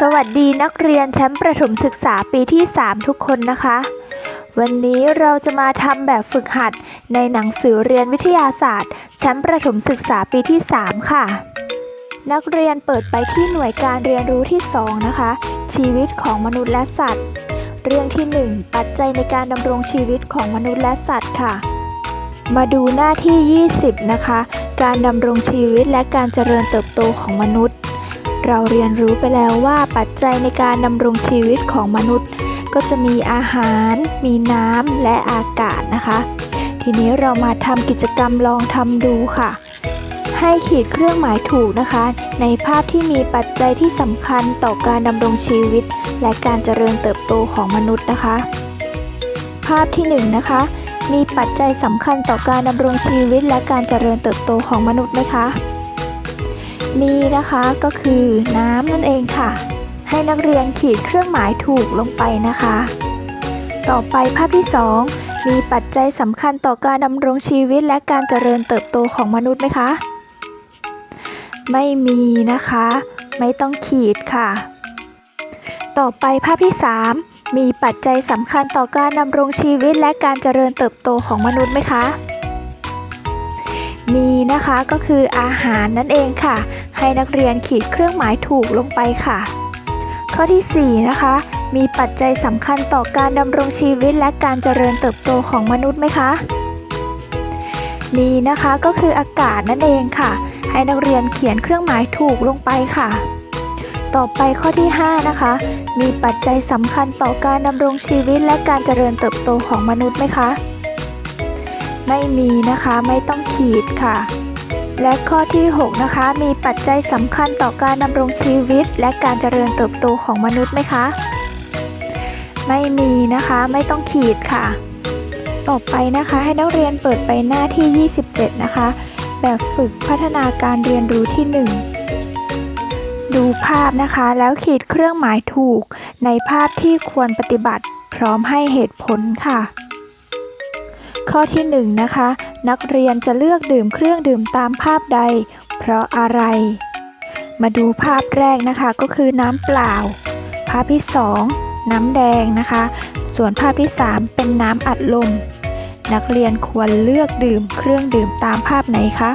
สวัสดีนักเรียนชั้นประถมศึกษาปีที่ 3 ทุกคนนะคะ วันนี้เราจะมาทำแบบฝึกหัดในหนังสือเรียนวิทยาศาสตร์ ชั้นประถมศึกษาปีที่ 3 ค่ะ นักเรียนเปิดไปที่หน่วยการเรียนรู้ที่ 2 นะคะ ชีวิตของมนุษย์และสัตว์ เรื่องที่ 1 ปัจจัยในการดำรงชีวิตของมนุษย์และสัตว์ค่ะ มาดูหน้าที่ 20 นะคะ การดำรงชีวิตและการเจริญเติบโตของมนุษย์ เราเรียนรู้ไปแล้วว่าปัจจัยในการดำรงชีวิตของมนุษย์ ก็จะมีอาหาร มีน้ำและอากาศนะคะ ทีนี้เรามาทำกิจกรรมลองทำดูค่ะ ให้ขีดเครื่องหมายถูกนะคะ ในภาพที่มีปัจจัยที่สำคัญต่อการดำรงชีวิต และการเจริญเติบโตของมนุษย์นะคะ ภาพที่หนึ่งนะคะมีปัจจัยสำคัญต่อการดำรงชีวิตและการเจริญเติบโตของมนุษย์ไหมคะ มีนะคะก็คือน้ำนั่นเองค่ะ ให้นักเรียนขีดเครื่องหมายถูกลงไปนะคะ ต่อไปภาพที่ 2 มีปัจจัยสำคัญต่อการดำรงชีวิตและการเจริญเติบโตของมนุษย์ไหมคะ ไม่มีนะคะ ไม่ต้องขีดค่ะ ต่อไปภาพที่ 3 มีปัจจัยสำคัญต่อการดำรงชีวิตและการเจริญเติบโตของมนุษย์ไหมคะมีนะคะก็คืออาหารนั่นเองค่ะ ให้นักเรียนขีดเครื่องหมายถูกลงไปค่ะ ข้อที่ 4 นะคะ มีปัจจัยสำคัญต่อการดำรงชีวิตและการเจริญเติบโตของมนุษย์ไหมคะมีนะคะก็คืออากาศนั่นเองค่ะ ให้นักเรียนเขียนเครื่องหมายถูกลงไปค่ะ ต่อไปข้อที่ 5 นะคะ มีปัจจัยสำคัญต่อการดำรงชีวิตและการเจริญเติบโตของมนุษย์ไหมคะ ไม่มีนะคะไม่ต้องขีดค่ะ และข้อที่ 6 นะคะ มีปัจจัยสำคัญต่อการดำรงชีวิต และการเจริญเติบโตของมนุษย์ไหมคะ ไม่มีนะคะไม่ต้องขีดค่ะ ต่อไปนะคะให้นักเรียนเปิดไปหน้าที่ 27 นะคะ แบบฝึกพัฒนาการเรียนรู้ที่ 1 ดูภาพนะคะแล้วขีดเครื่องหมายถูก ในภาพที่ควรปฏิบัติ พร้อมให้เหตุผลค่ะ ข้อที่1นนะคะ นักเรียนจะเลือกดื่มเครื่องดื่มตามภาพใด เพราะอะไร มาดูภาพแรกนะคะก็คือน้ำเปล่า ภาพที่ 2 น้ำแดงนะคะ ส่วนภาพที่ 3 เป็นน้ำอัดลม นักเรียนควรเลือกดื่มเครื่องดื่มตามภาพไหนคะ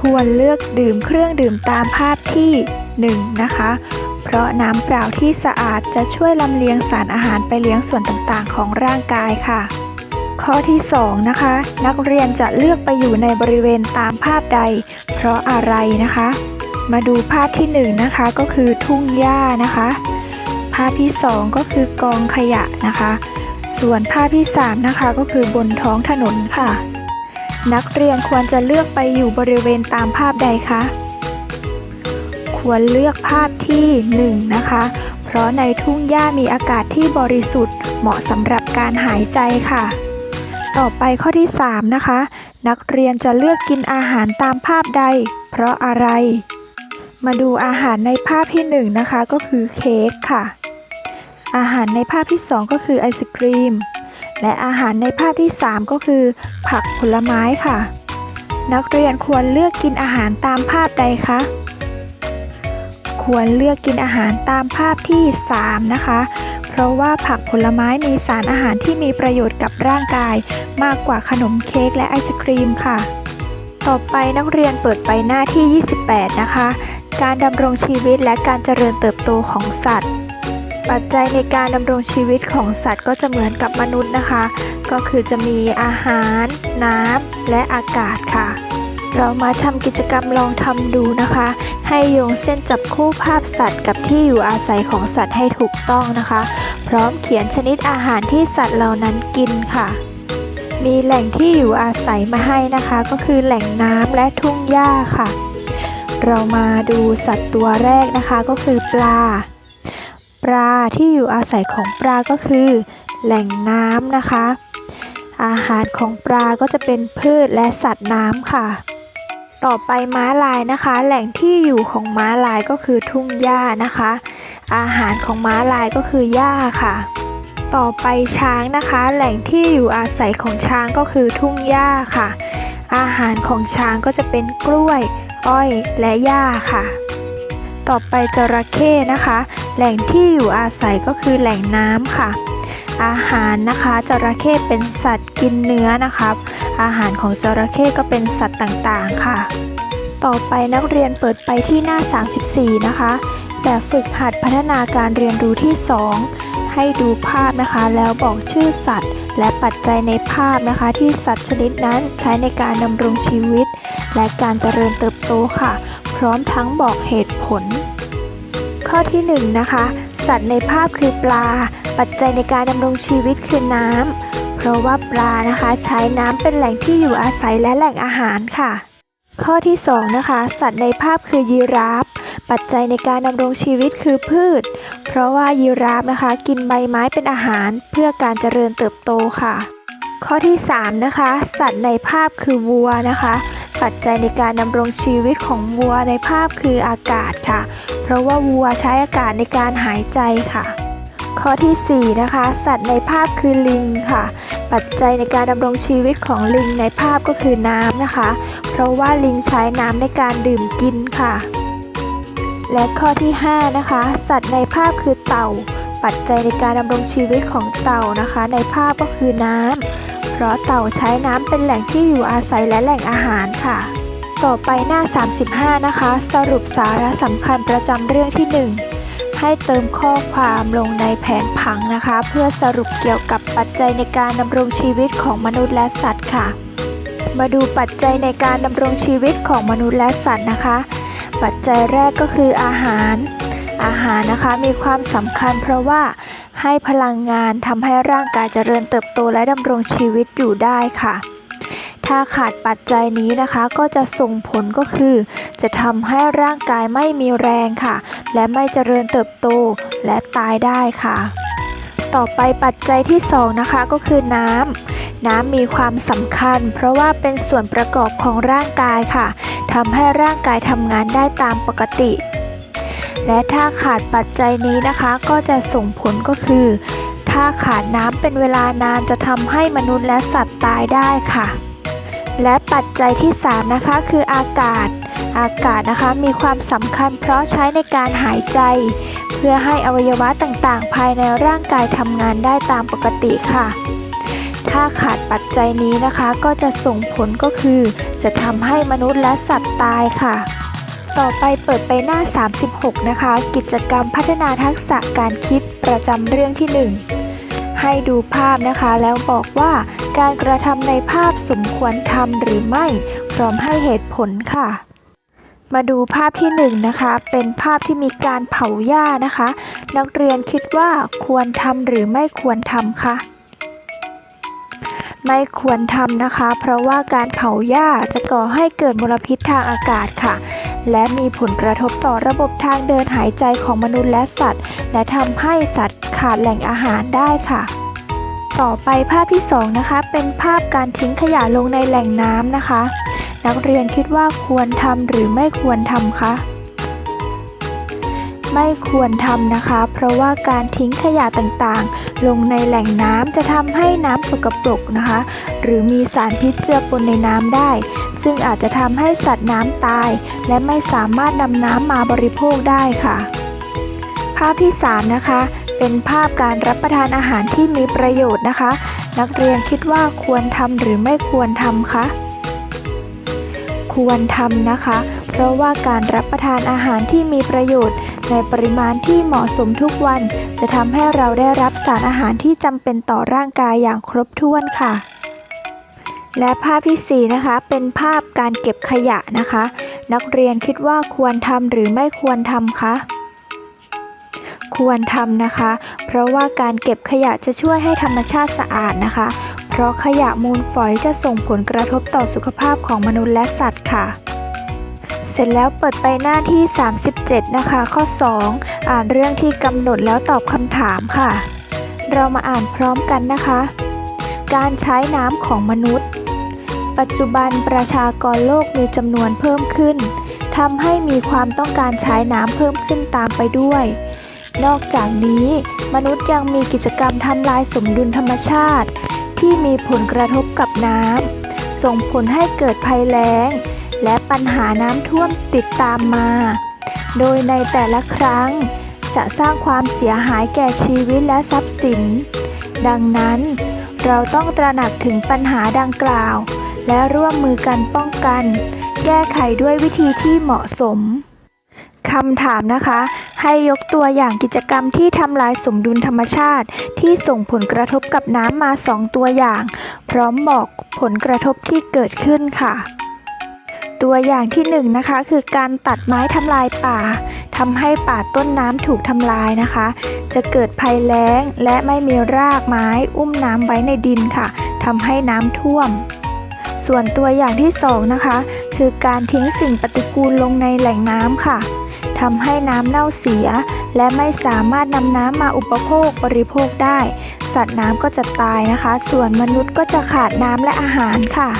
ควรเลือกดื่มเครื่องดื่มตามภาพที่ 1 นะคะเพราะน้ำเปล่าที่สะอาดจะช่วยลำเลียงสารอาหารไปเลี้ยงส่วนต่างๆ ของร่างกายค่ะ ข้อที่ 2 นะคะ นักเรียนจะเลือกไปอยู่ในบริเวณตามภาพใด เพราะอะไรนะคะ มาดูภาพที่ 1 นะคะก็คือทุ่งหญ้านะคะ ภาพที่ 2 ก็คือกองขยะนะคะ ส่วนภาพที่ 3 นะคะก็คือบนท้องถนนค่ะ นักเรียนควรจะเลือกไปอยู่บริเวณตามภาพใดคะควรเลือกภาพที่ 1 นะคะ เพราะในทุ่งหญ้ามีอากาศที่บริสุทธิ์เหมาะสำหรับการหายใจค่ะ ต่อไปข้อที่ 3 นะคะ นักเรียนจะเลือกกินอาหารตามภาพใด เพราะอะไร มาดูอาหารในภาพที่ 1 นะคะก็คือเค้กค่ะ อาหารในภาพที่ 2 ก็คือไอศครีม และอาหารในภาพที่ 3 ก็คือ ผักผลไม้ค่ะ นักเรียนควรเลือกกินอาหารตามภาพใดคะควรเลือกกินอาหารตามภาพที่ 3 นะคะ ราะว่าผักผลไม้มีสารอาหารที่มีประโยชน์กับร่างกาย มากกว่าขนมเค้กและไอศครีมค่ะ ต่อไปนักเรียนเปิดไปหน้าที่ 28 นะคะ การดำรงชีวิตและการเจริญเติบโตของสัตว์ ปัจจัยในการดำรงชีวิตของสัตว์ก็จะเหมือนกับมนุษย์นะคะ ก็คือจะมีอาหาร น้ำและอากาศค่ะ เรามาทำกิจกรรมลองทำดูนะคะ ให้โยงเส้นจับคู่ภาพสัตว์กับที่อยู่อาศัยของสัตว์ให้ถูกต้องนะคะ พร้อมเขียนชนิดอาหารที่สัตว์เหล่านั้นกินค่ะ มีแหล่งที่อยู่อาศัยมาให้นะคะ ก็คือแหล่งน้ำและทุ่งหญ้าค่ะ เรามาดูสัตว์ตัวแรกนะคะก็คือปลา ปลาที่อยู่อาศัยของปลาก็คือ แหล่งน้ำนะคะอาหารของปลาก็จะเป็นพืชและสัตว์น้ำค่ะ ต่อไปม้าลายนะคะ แหล่งที่อยู่ของม้าลายก็คือทุ่งหญ้านะคะ อาหารของม้าลายก็คือหญ้าค่ะ ต่อไปช้างนะคะ แหล่งที่อยู่อาศัยของช้างก็คือทุ่งหญ้าค่ะ อาหารของช้างก็จะเป็นกล้วย อ้อยและหญ้าค่ะ ต่อไปจระเข้นะคะ แหล่งที่อยู่อาศัยก็คือแหล่งน้ำค่ะ อาหารนะคะจระเข้เป็นสัตว์กินเนื้อนะครับ อาหารของจระเข้ก็เป็นสัตว์ต่างๆ ค่ะ ต่อไปนักเรียนเปิดไปที่หน้า 34 นะคะ แบบฝึกหัดพัฒนาการเรียนรู้ที่ 2 ให้ดูภาพนะคะ แล้วบอกชื่อสัตว์ และปัจจัยในภาพนะคะ ที่สัตว์ชนิดนั้นใช้ในการดำรงชีวิต และการเจริญเติบโตค่ะ พร้อมทั้งบอกเหตุผล ข้อที่1นะคะ สัตว์ในภาพคือปลา ปัจจัยในการดำรงชีวิตคือน้ำ เพราะว่าปลานะคะใช้น้ำเป็นแหล่งที่อยู่อาศัยและแหล่งอาหารค่ะ ข้อที่2นะคะสัตว์ในภาพคือยีราฟปัจจัยในการดำรงชีวิตคือพืช เพราะว่ายีราฟนะคะ กินใบไม้เป็นอาหารเพื่อการเจริญเติบโตค่ะ ข้อที่3นะคะสัตว์ในภาพคือวัวนะคะ ปัจจัยในการดำรงชีวิตของวัวในภาพคืออากาศค่ะ เพราะว่าวัวใช้อากาศในการหายใจค่ะ ข้อที่ 4 นะคะ สัตว์ในภาพคือลิงค่ะ ปัจจัยในการดำรงชีวิตของลิงในภาพก็คือน้ำนะคะ เพราะว่าลิงใช้น้ำในการดื่มกินค่ะ และข้อที่5นะคะ สัตว์ในภาพคือเต่า ปัจจัยในการดำรงชีวิตของเต่านะคะ ในภาพก็คือน้ำเพราะเต่าใช้น้ำเป็นแหล่งที่อยู่อาศัยและแหล่งอาหารค่ะ ต่อไปหน้า 35 นะคะ สรุปสาระสำคัญประจำเรื่องที่ 1 ให้เติมข้อความลงในแผนผังนะคะ เพื่อสรุปเกี่ยวกับปัจจัยในการดำรงชีวิตของมนุษย์และสัตว์ค่ะ มาดูปัจจัยในการดำรงชีวิตของมนุษย์และสัตว์นะคะ ปัจจัยแรกก็คืออาหาร อาหารนะคะมีความสำคัญเพราะว่าให้พลังงานทำให้ร่างกายเจริญเติบโตและดำรงชีวิตอยู่ได้ค่ะ ถ้าขาดปัจจัยนี้นะคะก็จะส่งผลก็คือ จะทำให้ร่างกายไม่มีแรงค่ะ และไม่เจริญเติบโตและตายได้ค่ะ ต่อไปปัจจัยที่สองนะคะก็คือน้ำน้ำมีความสำคัญ เพราะว่าเป็นส่วนประกอบของร่างกายค่ะทำให้ร่างกายทำงานได้ตามปกติ และถ้าขาดปัจจัยนี้นะคะก็จะส่งผลก็คือ ถ้าขาดน้ำเป็นเวลานานจะทำให้มนุษย์และสัตว์ตายได้ค่ะ และปัจจัยที่ 3 นะคะ คืออากาศ อากาศนะคะมีความสำคัญเพราะใช้ในการหายใจ เพื่อให้อวัยวะต่างๆ ภายในร่างกายทำงานได้ตามปกติค่ะ ถ้าขาดปัจจัยนี้นะคะ ก็จะส่งผลก็คือ จะทำให้มนุษย์และสัตว์ตายค่ะ ต่อไปเปิดไปหน้า 36 นะคะ กิจกรรมพัฒนาทักษะการคิดประจำเรื่องที่ 1 ให้ดูภาพนะคะ แล้วบอกว่าการกระทำในภาพสมควรทำหรือไม่ พร้อมให้เหตุผลค่ะ มาดูภาพที่1นะคะ เป็นภาพที่มีการเผาหญ้านะคะ นักเรียนคิดว่าควรทำหรือไม่ควรทำคะไม่ควรทำนะคะ เพราะว่าการเผาหญ้าจะก่อให้เกิดมลพิษทางอากาศค่ะ และมีผลกระทบต่อระบบทางเดินหายใจของมนุษย์และสัตว์ และทำให้สัตว์ ขาดแหล่งอาหารได้ค่ะ ต่อไปภาพที่2นะคะ เป็นภาพการทิ้งขยะลงในแหล่งน้ำนะคะ นักเรียนคิดว่าควรทำหรือไม่ควรทำคะไม่ควรทำนะคะ เพราะว่าการทิ้งขยะต่างๆ ลงในแหล่งน้ำจะทำให้น้ำสกปรกนะคะ หรือมีสารพิษเจือปนในน้ำได้ ซึ่งอาจจะทำให้สัตว์น้ำตาย และไม่สามารถนำน้ำมาบริโภคได้ค่ะ ภาพที่ 3 นะคะ เป็นภาพการรับประทานอาหารที่มีประโยชน์นะคะ นักเรียนคิดว่าควรทำหรือไม่ควรทำคะควรทำนะคะ เพราะว่าการรับประทานอาหารที่มีประโยชน์ ในปริมาณที่เหมาะสมทุกวัน จะทำให้เราได้รับสารอาหารที่จำเป็นต่อร่างกายอย่างครบถ้วนค่ะ และภาพที่ 4 นะคะ เป็นภาพการเก็บขยะนะคะ นักเรียนคิดว่าควรทำหรือไม่ควรทำคะ ควรทำนะคะ เพราะว่าการเก็บขยะจะช่วยให้ธรรมชาติสะอาดนะคะ เพราะขยะมูลฝอยจะส่งผลกระทบต่อสุขภาพของมนุษย์และสัตว์ค่ะ เสร็จแล้วเปิดไปหน้าที่ 37 นะคะ ข้อ 2 อ่านเรื่องที่กำหนดแล้วตอบคำถามค่ะ เรามาอ่านพร้อมกันนะคะ การใช้น้ำของมนุษย์ ปัจจุบันประชากรโลกมีจำนวนเพิ่มขึ้นทำให้มีความต้องการใช้น้ำเพิ่มขึ้นตามไปด้วย นอกจากนี้ มนุษย์ยังมีกิจกรรมทำลายสมดุลธรรมชาติ ที่มีผลกระทบกับน้ำส่งผลให้เกิดภัยแล้ง และปัญหาน้ำท่วมติดตามมา โดยในแต่ละครั้ง จะสร้างความเสียหายแก่ชีวิตและทรัพย์สิน ดังนั้น เราต้องตระหนักถึงปัญหาดังกล่าว และร่วมมือกันป้องกัน แก้ไขด้วยวิธีที่เหมาะสมคำถามนะคะ ให้ยกตัวอย่างกิจกรรมที่ทำลายสมดุลธรรมชาติ ที่ส่งผลกระทบกับน้ำมา 2 ตัวอย่าง พร้อมบอกผลกระทบที่เกิดขึ้นค่ะ ตัวอย่างที่1นงนะคะคือการตัดไม้ทำลายป่าทำให้ป่าต้นน้ำถูกทำลายนะคะ จะเกิดภัยแล้งและไม่มีรากไม้อุ้มน้ำไว้ในดินค่ะทำให้น้ำท่วม ส่วนตัวอย่างที่สองนะคะคือการทิ้งสิ่งปฏิกูลลงในแหล่งน้ำค่ะ ทำให้น้ำเน่าเสีย และไม่สามารถนำน้ำมาอุปโภคบริโภคได้ สัตว์น้ำก็จะตายนะคะ ส่วนมนุษย์ก็จะขาดน้ำและอาหารค่ะ